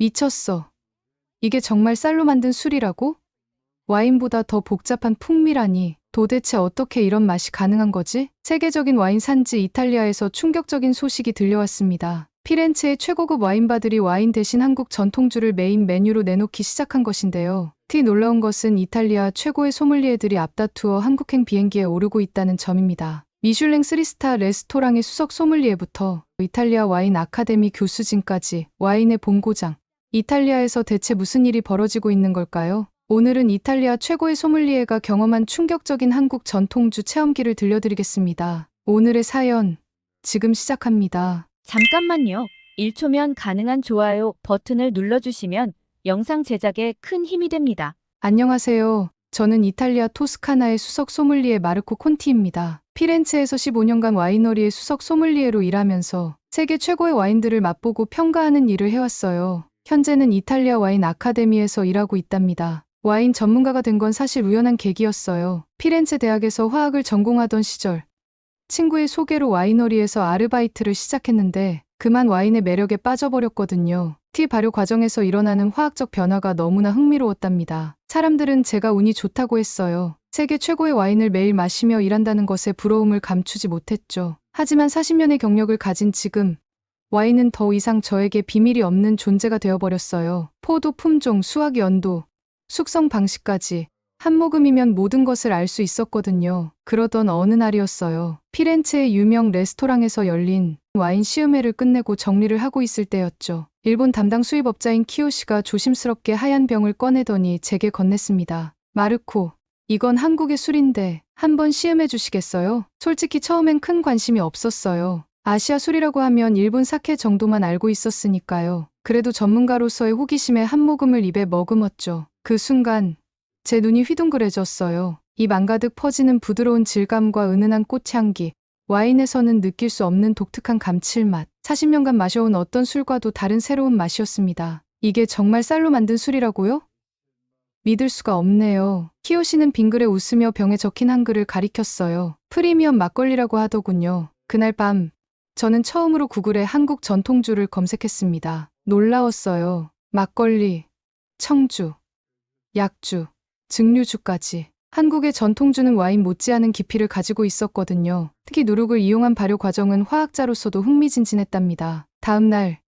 미쳤어. 이게 정말 쌀로 만든 술이라고? 와인보다 더 복잡한 풍미라니. 도대체 어떻게 이런 맛이 가능한 거지? 세계적인 와인 산지 이탈리아에서 충격적인 소식이 들려왔습니다. 피렌체의 최고급 와인바들이 와인 대신 한국 전통주를 메인 메뉴로 내놓기 시작한 것인데요. 특히 놀라운 것은 이탈리아 최고의 소믈리에들이 앞다투어 한국행 비행기에 오르고 있다는 점입니다. 미슐랭 3스타 레스토랑의 수석 소믈리에부터 이탈리아 와인 아카데미 교수진까지 와인의 본고장. 이탈리아에서 대체 무슨 일이 벌어지고 있는 걸까요? 오늘은 이탈리아 최고의 소믈리에가 경험한 충격적인 한국 전통주 체험기를 들려드리겠습니다. 오늘의 사연, 지금 시작합니다. 잠깐만요. 1초면 가능한 좋아요 버튼을 눌러주시면 영상 제작에 큰 힘이 됩니다. 안녕하세요. 저는 이탈리아 토스카나의 수석 소믈리에 마르코 콘티입니다. 피렌체에서 15년간 와이너리의 수석 소믈리에로 일하면서 세계 최고의 와인들을 맛보고 평가하는 일을 해왔어요. 현재는 이탈리아 와인 아카데미에서 일하고 있답니다. 와인 전문가가 된 건 사실 우연한 계기였어요. 피렌체 대학에서 화학을 전공하던 시절 친구의 소개로 와이너리에서 아르바이트를 시작했는데 그만 와인의 매력에 빠져버렸거든요. 티 발효 과정에서 일어나는 화학적 변화가 너무나 흥미로웠답니다. 사람들은 제가 운이 좋다고 했어요. 세계 최고의 와인을 매일 마시며 일한다는 것에 부러움을 감추지 못했죠. 하지만 40년의 경력을 가진 지금 와인은 더 이상 저에게 비밀이 없는 존재가 되어버렸어요. 포도 품종, 수확 연도, 숙성 방식까지 한 모금이면 모든 것을 알 수 있었거든요. 그러던 어느 날이었어요. 피렌체의 유명 레스토랑에서 열린 와인 시음회를 끝내고 정리를 하고 있을 때였죠. 일본 담당 수입업자인 키요시가 조심스럽게 하얀 병을 꺼내더니 제게 건넸습니다. 마르코, 이건 한국의 술인데 한번 시음해 주시겠어요? 솔직히 처음엔 큰 관심이 없었어요. 아시아 술이라고 하면 일본 사케 정도만 알고 있었으니까요. 그래도 전문가로서의 호기심에 한 모금을 입에 머금었죠. 그 순간 제 눈이 휘둥그레졌어요. 입 안가득 퍼지는 부드러운 질감과 은은한 꽃향기, 와인에서는 느낄 수 없는 독특한 감칠맛, 40년간 마셔온 어떤 술과도 다른 새로운 맛이었습니다. 이게 정말 쌀로 만든 술이라고요? 믿을 수가 없네요. 키요시는 빙그레 웃으며 병에 적힌 한글을 가리켰어요. 프리미엄 막걸리라고 하더군요. 그날 밤, 저는 처음으로 구글에 한국 전통주를 검색했습니다. 놀라웠어요. 막걸리, 청주, 약주, 증류주까지. 한국의 전통주는 와인 못지않은 깊이를 가지고 있었거든요. 특히 누룩을 이용한 발효 과정은 화학자로서도 흥미진진했답니다. 다음 날,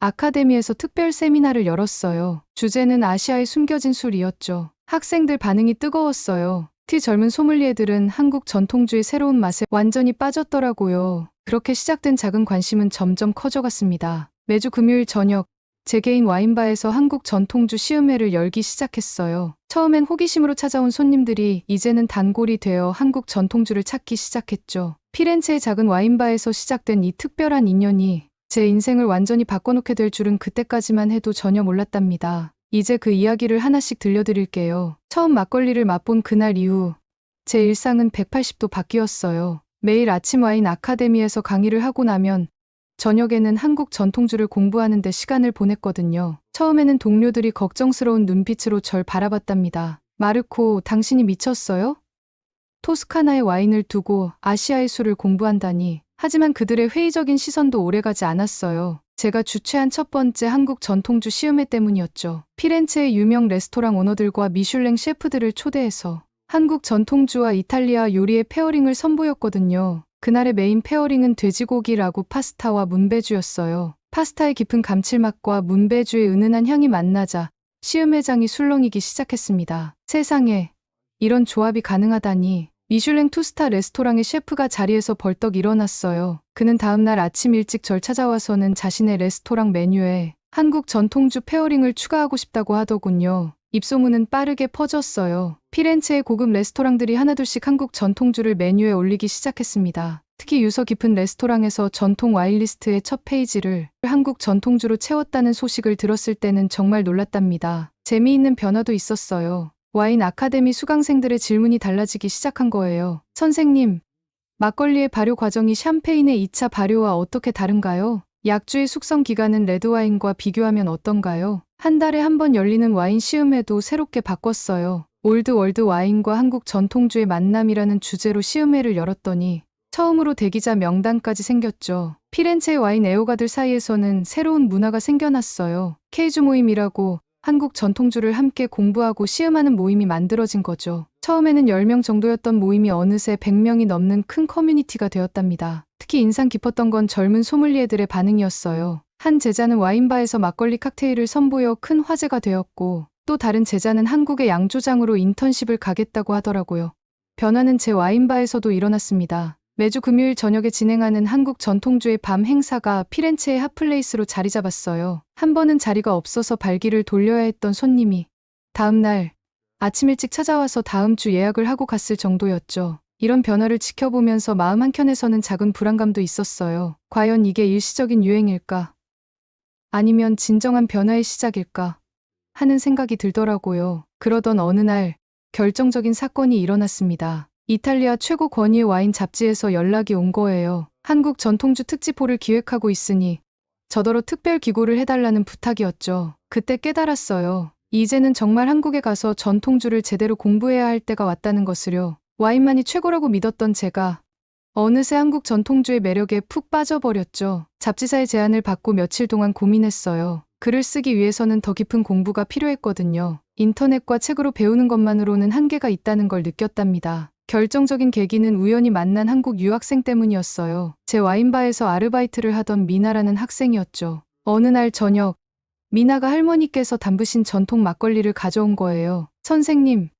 아카데미에서 특별 세미나를 열었어요. 주제는 아시아의 숨겨진 술이었죠. 학생들 반응이 뜨거웠어요. 티 젊은 소믈리에들은 한국 전통주의 새로운 맛에 완전히 빠졌더라고요. 그렇게 시작된 작은 관심은 점점 커져갔습니다. 매주 금요일 저녁, 제 개인 와인바에서 한국 전통주 시음회를 열기 시작했어요. 처음엔 호기심으로 찾아온 손님들이 이제는 단골이 되어 한국 전통주를 찾기 시작했죠. 피렌체의 작은 와인바에서 시작된 이 특별한 인연이 제 인생을 완전히 바꿔놓게 될 줄은 그때까지만 해도 전혀 몰랐답니다. 이제 그 이야기를 하나씩 들려드릴게요. 처음 막걸리를 맛본 그날 이후 제 일상은 180도 바뀌었어요. 매일 아침 와인 아카데미에서 강의를 하고 나면 저녁에는 한국 전통주를 공부하는 데 시간을 보냈거든요. 처음에는 동료들이 걱정스러운 눈빛으로 절 바라봤답니다. 마르코, 당신이 미쳤어요? 토스카나의 와인을 두고 아시아의 술을 공부한다니. 하지만 그들의 회의적인 시선도 오래가지 않았어요. 제가 주최한 첫 번째 한국 전통주 시음회 때문이었죠. 피렌체의 유명 레스토랑 오너들과 미슐랭 셰프들을 초대해서 한국 전통주와 이탈리아 요리의 페어링을 선보였거든요. 그날의 메인 페어링은 돼지고기 라구 파스타와 문배주였어요. 파스타의 깊은 감칠맛과 문배주의 은은한 향이 만나자 시음회장이 술렁이기 시작했습니다. 세상에 이런 조합이 가능하다니 미슐랭 투스타 레스토랑의 셰프가 자리에서 벌떡 일어났어요. 그는 다음날 아침 일찍 절 찾아와서는 자신의 레스토랑 메뉴에 한국 전통주 페어링을 추가하고 싶다고 하더군요. 입소문은 빠르게 퍼졌어요. 피렌체의 고급 레스토랑들이 하나둘씩 한국 전통주를 메뉴에 올리기 시작했습니다. 특히 유서 깊은 레스토랑에서 전통 와인리스트의 첫 페이지를 한국 전통주로 채웠다는 소식을 들었을 때는 정말 놀랐답니다. 재미있는 변화도 있었어요. 와인 아카데미 수강생들의 질문이 달라지기 시작한 거예요. 선생님, 막걸리의 발효 과정이 샴페인의 2차 발효와 어떻게 다른가요? 약주의 숙성 기간은 레드와인과 비교하면 어떤가요? 한 달에 한 번 열리는 와인 시음회도 새롭게 바꿨어요. 올드 월드 와인과 한국 전통주의 만남이라는 주제로 시음회를 열었더니 처음으로 대기자 명단까지 생겼죠. 피렌체 와인 애호가들 사이에서는 새로운 문화가 생겨났어요. 케이주 모임이라고 한국 전통주를 함께 공부하고 시음하는 모임이 만들어진 거죠. 처음에는 10명 정도였던 모임이 어느새 100명이 넘는 큰 커뮤니티가 되었답니다. 특히 인상 깊었던 건 젊은 소믈리에들의 반응이었어요. 한 제자는 와인바에서 막걸리 칵테일을 선보여 큰 화제가 되었고 또 다른 제자는 한국의 양조장으로 인턴십을 가겠다고 하더라고요. 변화는 제 와인바에서도 일어났습니다. 매주 금요일 저녁에 진행하는 한국 전통주의 밤 행사가 피렌체의 핫플레이스로 자리 잡았어요. 한 번은 자리가 없어서 발기를 돌려야 했던 손님이 다음 날 아침 일찍 찾아와서 다음 주 예약을 하고 갔을 정도였죠. 이런 변화를 지켜보면서 마음 한켠에서는 작은 불안감도 있었어요. 과연 이게 일시적인 유행일까? 아니면 진정한 변화의 시작일까? 하는 생각이 들더라고요. 그러던 어느 날 결정적인 사건이 일어났습니다. 이탈리아 최고 권위의 와인 잡지에서 연락이 온 거예요. 한국 전통주 특집호를 기획하고 있으니 저더러 특별 기고를 해달라는 부탁이었죠. 그때 깨달았어요. 이제는 정말 한국에 가서 전통주를 제대로 공부해야 할 때가 왔다는 것을요. 와인만이 최고라고 믿었던 제가 어느새 한국 전통주의 매력에 푹 빠져버렸죠. 잡지사의 제안을 받고 며칠 동안 고민했어요. 글을 쓰기 위해서는 더 깊은 공부가 필요했거든요. 인터넷과 책으로 배우는 것만으로는 한계가 있다는 걸 느꼈답니다. 결정적인 계기는 우연히 만난 한국 유학생 때문이었어요. 제 와인바에서 아르바이트를 하던 미나라는 학생이었죠. 어느 날 저녁, 미나가 할머니께서 담그신 전통 막걸리를 가져온 거예요. 선생님,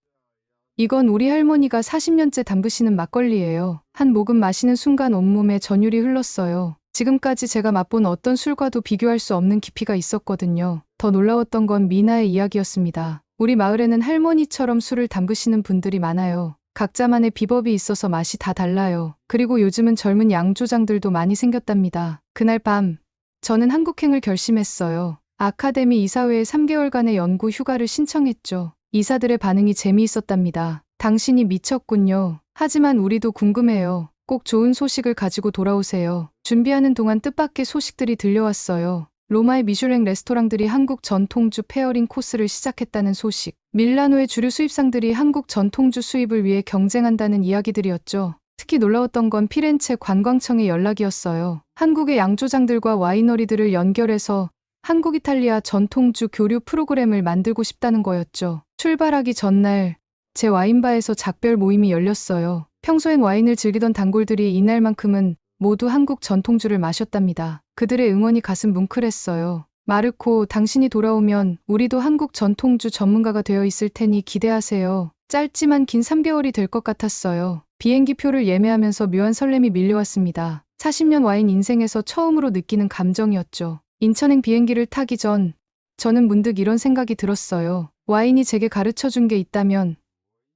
이건 우리 할머니가 40년째 담그시는 막걸리예요. 한 모금 마시는 순간 온몸에 전율이 흘렀어요. 지금까지 제가 맛본 어떤 술과도 비교할 수 없는 깊이가 있었거든요. 더 놀라웠던 건 미나의 이야기였습니다. 우리 마을에는 할머니처럼 술을 담그시는 분들이 많아요. 각자만의 비법이 있어서 맛이 다 달라요. 그리고 요즘은 젊은 양조장들도 많이 생겼답니다. 그날 밤, 저는 한국행을 결심했어요. 아카데미 이사회에 3개월간의 연구 휴가를 신청했죠. 이사들의 반응이 재미있었답니다. 당신이 미쳤군요. 하지만 우리도 궁금해요. 꼭 좋은 소식을 가지고 돌아오세요. 준비하는 동안 뜻밖의 소식들이 들려왔어요. 로마의 미슐랭 레스토랑들이 한국 전통주 페어링 코스를 시작했다는 소식. 밀라노의 주류 수입상들이 한국 전통주 수입을 위해 경쟁한다는 이야기들이었죠. 특히 놀라웠던 건 피렌체 관광청의 연락이었어요. 한국의 양조장들과 와이너리들을 연결해서 한국 이탈리아 전통주 교류 프로그램을 만들고 싶다는 거였죠. 출발하기 전날 제 와인바에서 작별 모임이 열렸어요. 평소엔 와인을 즐기던 단골들이 이날만큼은 모두 한국 전통주를 마셨답니다. 그들의 응원이 가슴 뭉클했어요. 마르코, 당신이 돌아오면 우리도 한국 전통주 전문가가 되어 있을 테니 기대하세요. 짧지만 긴 3개월이 될 것 같았어요. 비행기 표를 예매하면서 묘한 설렘이 밀려왔습니다. 40년 와인 인생에서 처음으로 느끼는 감정이었죠. 인천행 비행기를 타기 전 저는 문득 이런 생각이 들었어요. 와인이 제게 가르쳐 준 게 있다면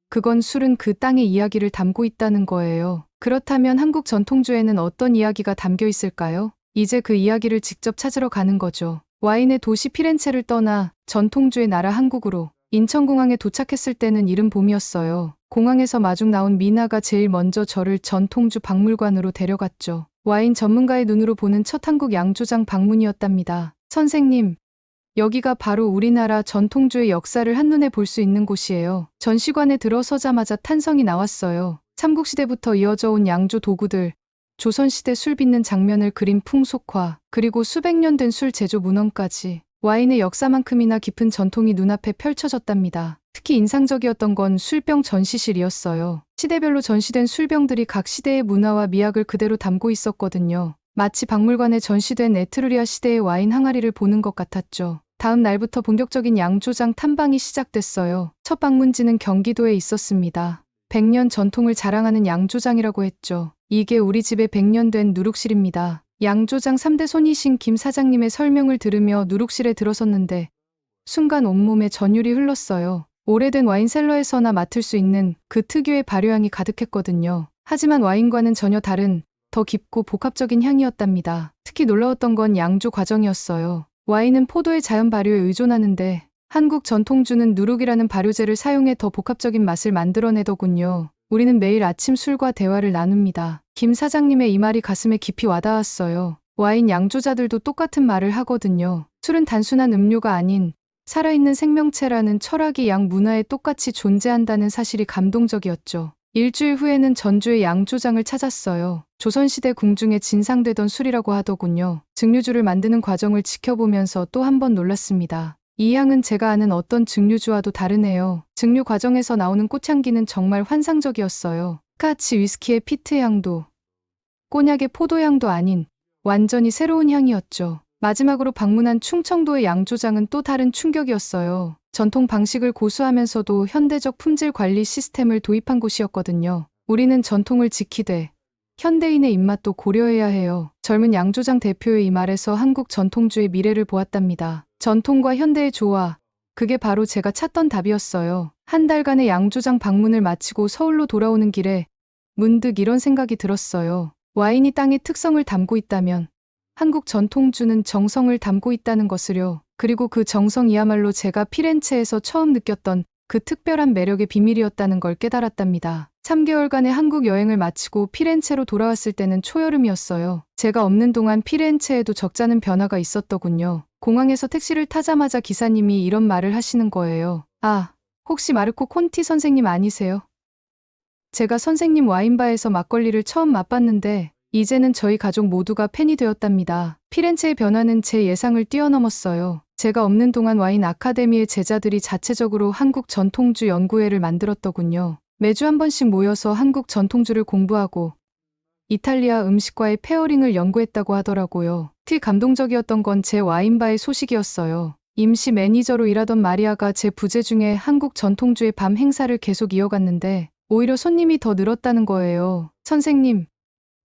그건 술은 그 땅의 이야기를 담고 있다는 거예요. 그렇다면 한국 전통주에는 어떤 이야기가 담겨 있을까요? 이제 그 이야기를 직접 찾으러 가는 거죠. 와인의 도시 피렌체를 떠나 전통주의 나라 한국으로 인천공항에 도착했을 때는 이른 봄이었어요. 공항에서 마중 나온 미나가 제일 먼저 저를 전통주 박물관으로 데려갔죠. 와인 전문가의 눈으로 보는 첫 한국 양조장 방문이었답니다. 선생님, 여기가 바로 우리나라 전통주의 역사를 한눈에 볼 수 있는 곳이에요. 전시관에 들어서자마자 탄성이 나왔어요. 삼국시대부터 이어져 온 양조 도구들, 조선시대 술 빚는 장면을 그린 풍속화, 그리고 수백 년 된 술 제조 문헌까지 와인의 역사만큼이나 깊은 전통이 눈앞에 펼쳐졌답니다. 특히 인상적이었던 건 술병 전시실이었어요. 시대별로 전시된 술병들이 각 시대의 문화와 미학을 그대로 담고 있었거든요. 마치 박물관에 전시된 에트루리아 시대의 와인 항아리를 보는 것 같았죠. 다음 날부터 본격적인 양조장 탐방이 시작됐어요. 첫 방문지는 경기도에 있었습니다. 100년 전통을 자랑하는 양조장이라고 했죠. 이게 우리 집에 100년 된 누룩실입니다. 양조장 3대 손이신 김 사장님의 설명을 들으며 누룩실에 들어섰는데 순간 온몸에 전율이 흘렀어요. 오래된 와인셀러에서나 맡을 수 있는 그 특유의 발효향이 가득했거든요. 하지만 와인과는 전혀 다른 더 깊고 복합적인 향이었답니다. 특히 놀라웠던 건 양조 과정이었어요. 와인은 포도의 자연 발효에 의존하는데 한국 전통주는 누룩이라는 발효제를 사용해 더 복합적인 맛을 만들어내더군요. 우리는 매일 아침 술과 대화를 나눕니다. 김 사장님의 이 말이 가슴에 깊이 와닿았어요. 와인 양조자들도 똑같은 말을 하거든요. 술은 단순한 음료가 아닌 살아있는 생명체라는 철학이 양 문화에 똑같이 존재한다는 사실이 감동적이었죠. 일주일 후에는 전주의 양조장을 찾았어요. 조선시대 궁중에 진상되던 술이라고 하더군요. 증류주를 만드는 과정을 지켜보면서 또 한 번 놀랐습니다. 이 향은 제가 아는 어떤 증류주와도 다르네요. 증류 과정에서 나오는 꽃향기는 정말 환상적이었어요. 스카치 위스키의 피트 향도, 꼬냑의 포도향도 아닌 완전히 새로운 향이었죠. 마지막으로 방문한 충청도의 양조장은 또 다른 충격이었어요. 전통 방식을 고수하면서도 현대적 품질 관리 시스템을 도입한 곳이었거든요. 우리는 전통을 지키되 현대인의 입맛도 고려해야 해요. 젊은 양조장 대표의 이 말에서 한국 전통주의 미래를 보았답니다. 전통과 현대의 조화. 그게 바로 제가 찾던 답이었어요. 한 달간의 양조장 방문을 마치고 서울로 돌아오는 길에 문득 이런 생각이 들었어요. 와인이 땅의 특성을 담고 있다면 한국 전통주는 정성을 담고 있다는 것을요. 그리고 그 정성이야말로 제가 피렌체에서 처음 느꼈던 그 특별한 매력의 비밀이었다는 걸 깨달았답니다. 3개월간의 한국 여행을 마치고 피렌체로 돌아왔을 때는 초여름이었어요. 제가 없는 동안 피렌체에도 적잖은 변화가 있었더군요. 공항에서 택시를 타자마자 기사님이 이런 말을 하시는 거예요. 아, 혹시 마르코 콘티 선생님 아니세요? 제가 선생님 와인바에서 막걸리를 처음 맛봤는데 이제는 저희 가족 모두가 팬이 되었답니다. 피렌체의 변화는 제 예상을 뛰어넘었어요. 제가 없는 동안 와인 아카데미의 제자들이 자체적으로 한국 전통주 연구회를 만들었더군요. 매주 한 번씩 모여서 한국 전통주를 공부하고 이탈리아 음식과의 페어링을 연구했다고 하더라고요. 특히 감동적이었던 건 제 와인바의 소식이었어요. 임시 매니저로 일하던 마리아가 제 부재 중에 한국 전통주의 밤 행사를 계속 이어갔는데 오히려 손님이 더 늘었다는 거예요. 선생님,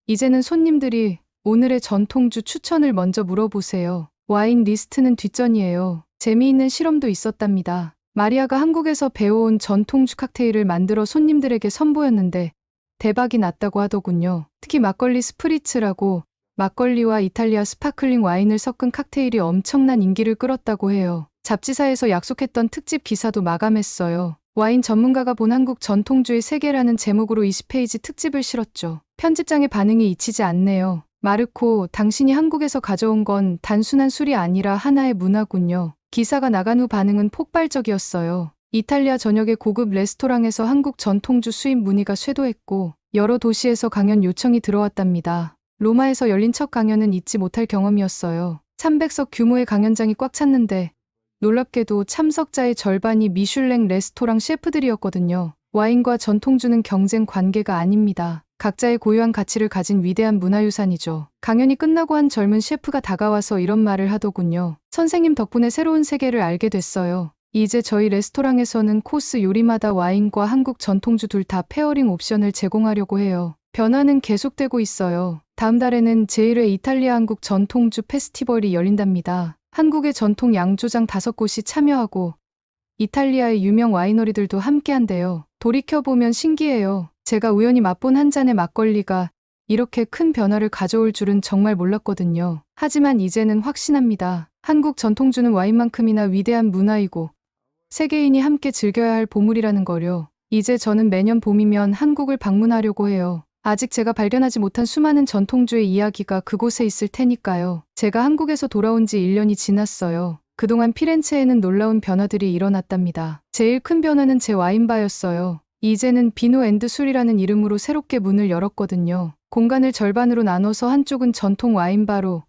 이제는 손님들이 오늘의 전통주 추천을 먼저 물어보세요. 와인 리스트는 뒷전이에요. 재미있는 실험도 있었답니다. 마리아가 한국에서 배워온 전통주 칵테일을 만들어 손님들에게 선보였는데 대박이 났다고 하더군요. 특히 막걸리 스프리츠라고 막걸리와 이탈리아 스파클링 와인을 섞은 칵테일이 엄청난 인기를 끌었다고 해요. 잡지사에서 약속했던 특집 기사도 마감했어요. 와인 전문가가 본 한국 전통주의 세계라는 제목으로 20페이지 특집을 실었죠. 편집장의 반응이 잊히지 않네요. 마르코, 당신이 한국에서 가져온 건 단순한 술이 아니라 하나의 문화군요. 기사가 나간 후 반응은 폭발적이었어요. 이탈리아 전역의 고급 레스토랑에서 한국 전통주 수입 문의가 쇄도했고 여러 도시에서 강연 요청이 들어왔답니다. 로마에서 열린 첫 강연은 잊지 못할 경험이었어요. 300석 규모의 강연장이 꽉 찼는데 놀랍게도 참석자의 절반이 미슐랭 레스토랑 셰프들이었거든요. 와인과 전통주는 경쟁 관계가 아닙니다. 각자의 고유한 가치를 가진 위대한 문화유산이죠. 강연이 끝나고 한 젊은 셰프가 다가와서 이런 말을 하더군요. 선생님 덕분에 새로운 세계를 알게 됐어요. 이제 저희 레스토랑에서는 코스 요리마다 와인과 한국 전통주 둘 다 페어링 옵션을 제공하려고 해요. 변화는 계속되고 있어요. 다음 달에는 제1회 이탈리아 한국 전통주 페스티벌이 열린답니다. 한국의 전통 양조장 다섯 곳이 참여하고 이탈리아의 유명 와이너리들도 함께한대요. 돌이켜보면 신기해요. 제가 우연히 맛본 한 잔의 막걸리가 이렇게 큰 변화를 가져올 줄은 정말 몰랐거든요. 하지만 이제는 확신합니다. 한국 전통주는 와인만큼이나 위대한 문화이고 세계인이 함께 즐겨야 할 보물이라는 거요. 이제 저는 매년 봄이면 한국을 방문하려고 해요. 아직 제가 발견하지 못한 수많은 전통주의 이야기가 그곳에 있을 테니까요. 제가 한국에서 돌아온 지 1년이 지났어요. 그동안 피렌체에는 놀라운 변화들이 일어났답니다. 제일 큰 변화는 제 와인바였어요. 이제는 비노 앤드 술이라는 이름으로 새롭게 문을 열었거든요. 공간을 절반으로 나눠서 한쪽은 전통 와인바로,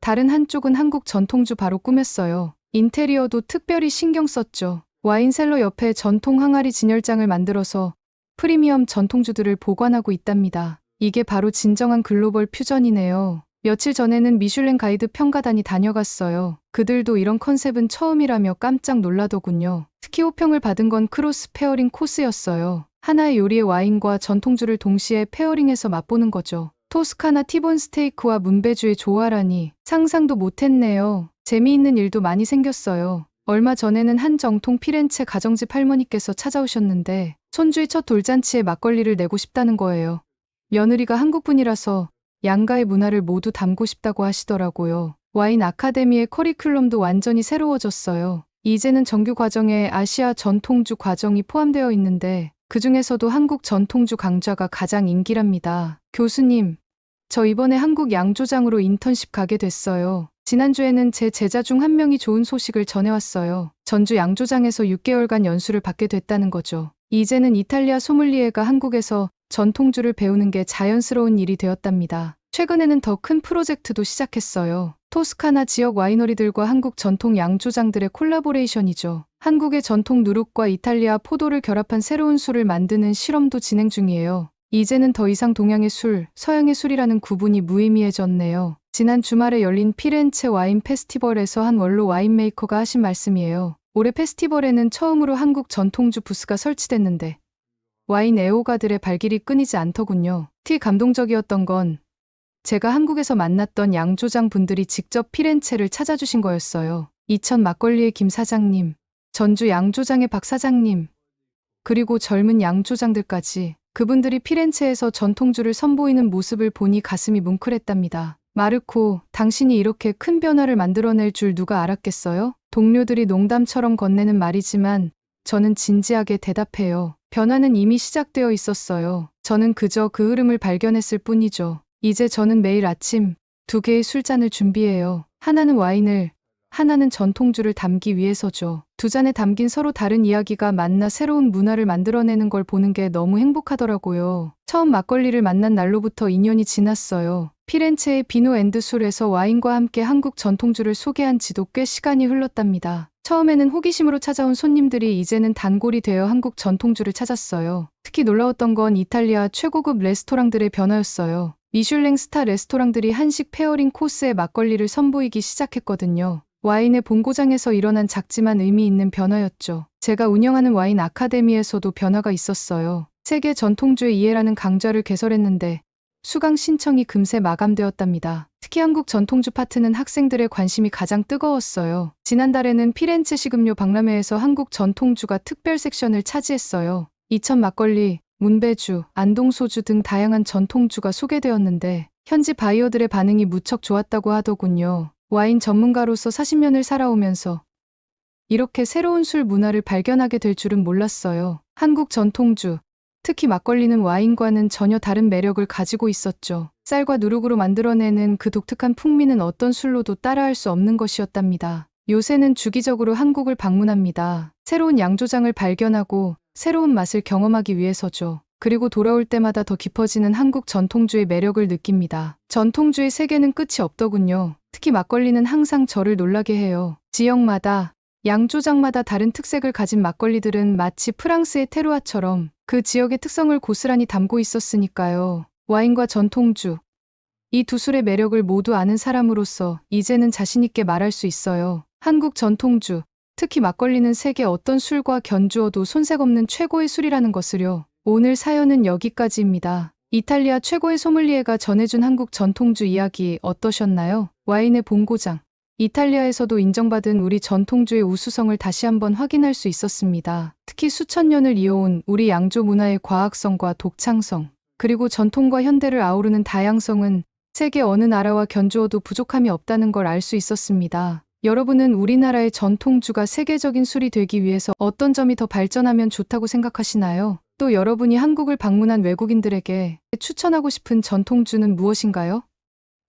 다른 한쪽은 한국 전통주 바로 꾸몄어요. 인테리어도 특별히 신경 썼죠. 와인셀러 옆에 전통 항아리 진열장을 만들어서 프리미엄 전통주들을 보관하고 있답니다. 이게 바로 진정한 글로벌 퓨전이네요. 며칠 전에는 미슐랭 가이드 평가단이 다녀갔어요. 그들도 이런 컨셉은 처음이라며 깜짝 놀라더군요. 특히 호평을 받은 건 크로스 페어링 코스였어요. 하나의 요리의 와인과 전통주를 동시에 페어링해서 맛보는 거죠. 토스카나 티본 스테이크와 문배주의 조화라니 상상도 못했네요. 재미있는 일도 많이 생겼어요. 얼마 전에는 한 정통 피렌체 가정집 할머니께서 찾아오셨는데 손주의 첫 돌잔치에 막걸리를 내고 싶다는 거예요. 며느리가 한국분이라서 양가의 문화를 모두 담고 싶다고 하시더라고요. 와인 아카데미의 커리큘럼도 완전히 새로워졌어요. 이제는 정규 과정에 아시아 전통주 과정이 포함되어 있는데 그 중에서도 한국 전통주 강좌가 가장 인기랍니다. 교수님, 저 이번에 한국 양조장으로 인턴십 가게 됐어요. 지난주에는 제 제자 중 한 명이 좋은 소식을 전해왔어요. 전주 양조장에서 6개월간 연수를 받게 됐다는 거죠. 이제는 이탈리아 소믈리에가 한국에서 전통주를 배우는 게 자연스러운 일이 되었답니다. 최근에는 더 큰 프로젝트도 시작했어요. 토스카나 지역 와이너리들과 한국 전통 양조장들의 콜라보레이션이죠. 한국의 전통 누룩과 이탈리아 포도를 결합한 새로운 술을 만드는 실험도 진행 중이에요. 이제는 더 이상 동양의 술, 서양의 술이라는 구분이 무의미해졌네요. 지난 주말에 열린 피렌체 와인 페스티벌에서 한 원로 와인메이커가 하신 말씀이에요. 올해 페스티벌에는 처음으로 한국 전통주 부스가 설치됐는데 와인 애호가들의 발길이 끊이지 않더군요. 특히 감동적이었던 건 제가 한국에서 만났던 양조장 분들이 직접 피렌체를 찾아주신 거였어요. 이천 막걸리의 김 사장님, 전주 양조장의 박 사장님, 그리고 젊은 양조장들까지 그분들이 피렌체에서 전통주를 선보이는 모습을 보니 가슴이 뭉클했답니다. 마르코, 당신이 이렇게 큰 변화를 만들어낼 줄 누가 알았겠어요? 동료들이 농담처럼 건네는 말이지만 저는 진지하게 대답해요. 변화는 이미 시작되어 있었어요. 저는 그저 그 흐름을 발견했을 뿐이죠. 이제 저는 매일 아침 두 개의 술잔을 준비해요. 하나는 와인을, 하나는 전통주를 담기 위해서죠. 두 잔에 담긴 서로 다른 이야기가 만나 새로운 문화를 만들어내는 걸 보는 게 너무 행복하더라고요. 처음 막걸리를 만난 날로부터 2년이 지났어요. 피렌체의 비노 앤드 술에서 와인과 함께 한국 전통주를 소개한 지도 꽤 시간이 흘렀답니다. 처음에는 호기심으로 찾아온 손님들이 이제는 단골이 되어 한국 전통주를 찾았어요. 특히 놀라웠던 건 이탈리아 최고급 레스토랑들의 변화였어요. 미슐랭 스타 레스토랑들이 한식 페어링 코스에 막걸리를 선보이기 시작했거든요. 와인의 본고장에서 일어난 작지만 의미 있는 변화였죠. 제가 운영하는 와인 아카데미에서도 변화가 있었어요. 세계 전통주의 이해라는 강좌를 개설했는데 수강 신청이 금세 마감되었답니다. 특히 한국 전통주 파트는 학생들의 관심이 가장 뜨거웠어요. 지난달에는 피렌체 식음료 박람회에서 한국 전통주가 특별 섹션을 차지했어요. 이천 막걸리, 문배주, 안동소주 등 다양한 전통주가 소개되었는데 현지 바이어들의 반응이 무척 좋았다고 하더군요. 와인 전문가로서 40년을 살아오면서 이렇게 새로운 술 문화를 발견하게 될 줄은 몰랐어요. 한국 전통주, 특히 막걸리는 와인과는 전혀 다른 매력을 가지고 있었죠. 쌀과 누룩으로 만들어내는 그 독특한 풍미는 어떤 술로도 따라할 수 없는 것이었답니다. 요새는 주기적으로 한국을 방문합니다. 새로운 양조장을 발견하고 새로운 맛을 경험하기 위해서죠. 그리고 돌아올 때마다 더 깊어지는 한국 전통주의 매력을 느낍니다. 전통주의 세계는 끝이 없더군요. 특히 막걸리는 항상 저를 놀라게 해요. 지역마다, 양조장마다 다른 특색을 가진 막걸리들은 마치 프랑스의 테루아처럼 그 지역의 특성을 고스란히 담고 있었으니까요. 와인과 전통주. 이 두 술의 매력을 모두 아는 사람으로서 이제는 자신있게 말할 수 있어요. 한국 전통주, 특히 막걸리는 세계 어떤 술과 견주어도 손색 없는 최고의 술이라는 것을요. 오늘 사연은 여기까지입니다. 이탈리아 최고의 소믈리에가 전해준 한국 전통주 이야기 어떠셨나요? 와인의 본고장. 이탈리아에서도 인정받은 우리 전통주의 우수성을 다시 한번 확인할 수 있었습니다. 특히 수천 년을 이어온 우리 양조 문화의 과학성과 독창성, 그리고 전통과 현대를 아우르는 다양성은 세계 어느 나라와 견주어도 부족함이 없다는 걸 알 수 있었습니다. 여러분은 우리나라의 전통주가 세계적인 술이 되기 위해서 어떤 점이 더 발전하면 좋다고 생각하시나요? 또 여러분이 한국을 방문한 외국인들에게 추천하고 싶은 전통주는 무엇인가요?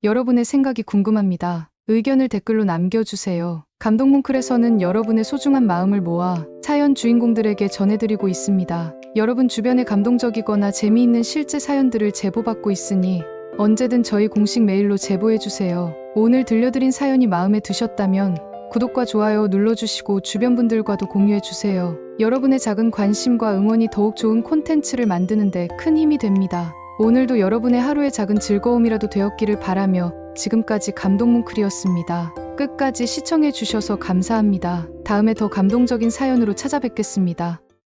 여러분의 생각이 궁금합니다. 의견을 댓글로 남겨주세요. 감동뭉클에서는 여러분의 소중한 마음을 모아 사연 주인공들에게 전해드리고 있습니다. 여러분 주변에 감동적이거나 재미있는 실제 사연들을 제보받고 있으니 언제든 저희 공식 메일로 제보해주세요. 오늘 들려드린 사연이 마음에 드셨다면 구독과 좋아요 눌러주시고 주변 분들과도 공유해주세요. 여러분의 작은 관심과 응원이 더욱 좋은 콘텐츠를 만드는데 큰 힘이 됩니다. 오늘도 여러분의 하루의 작은 즐거움이라도 되었기를 바라며 지금까지 감동뭉클이었습니다. 끝까지 시청해주셔서 감사합니다. 다음에 더 감동적인 사연으로 찾아뵙겠습니다.